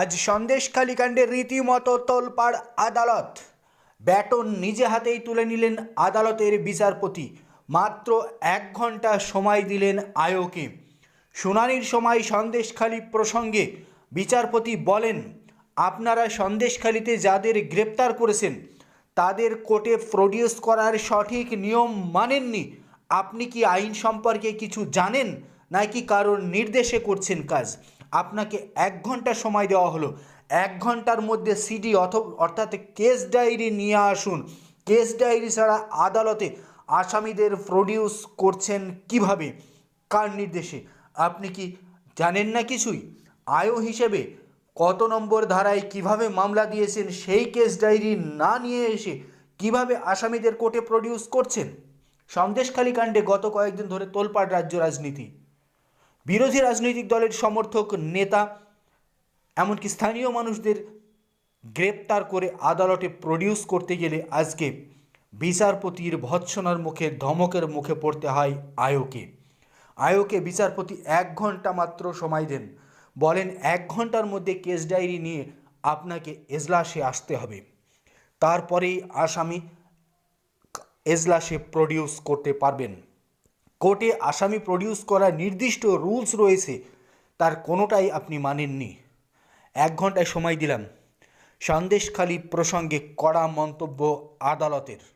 আজ সন্দেশখালী কাণ্ডে রীতিমতো তোলপাড় আদালত। ব্যাটন নিজে হাতেই তুলে নিলেন আদালতের বিচারপতি। মাত্র এক ঘণ্টা সময় দিলেন আয়োকে। শুনানির সময় সন্দেশখালী প্রসঙ্গে বিচারপতি বলেন, আপনারা সন্দেশখালীতে যাদের গ্রেপ্তার করেছেন, তাদের কোর্টে প্রডিউস করার সঠিক নিয়ম মানেননি। আপনি কি আইন সম্পর্কে কিছু জানেন, নাকি কারোর নির্দেশে করছেন কাজ? আপনাকে এক ঘণ্টা সময় দেওয়া হলো। এক ঘণ্টার মধ্যে সিডি অথ অর্থাৎ কেস ডায়েরি নিয়ে আসুন। কেস ডায়েরি ছাড়া আদালতে আসামিদের প্রডিউস করছেন কীভাবে? কার নির্দেশে? আপনি কি জানেন না কিছুই? আয়ো হিসেবে কত নম্বর ধারায় কীভাবে মামলা দিয়েছেন সেই কেস ডায়েরি না নিয়ে এসে কীভাবে আসামিদের কোর্টে প্রডিউস করছেন? সন্দেশখালী কাণ্ডে গত কয়েকদিন ধরে তোলপাড় রাজ্য রাজনীতি। বিরোধী রাজনৈতিক দলের সমর্থক নেতা, এমনকি স্থানীয় মানুষদের গ্রেপ্তার করে আদালতে প্রডিউস করতে গেলে আজকে বিচারপতির ভৎসনার মুখে, ধমকের মুখে পড়তে হয় আয়োকে আয়োকে বিচারপতি এক ঘণ্টা মাত্র সময় দেন। বলেন, এক ঘণ্টার মধ্যে কেস ডায়েরি নিয়ে আপনাকে এজলাসে আসতে হবে। তারপরেই আসামি এজলাসে প্রডিউস করতে পারবেন। কোর্টে আসামি প্রডিউস করার নির্দিষ্ট রুলস রয়েছে, তার কোনোটাই আপনি মানেননি। এক ঘন্টায় সময় দিলাম। সন্দেশখালী প্রসঙ্গে কড়া মন্তব্য আদালতের।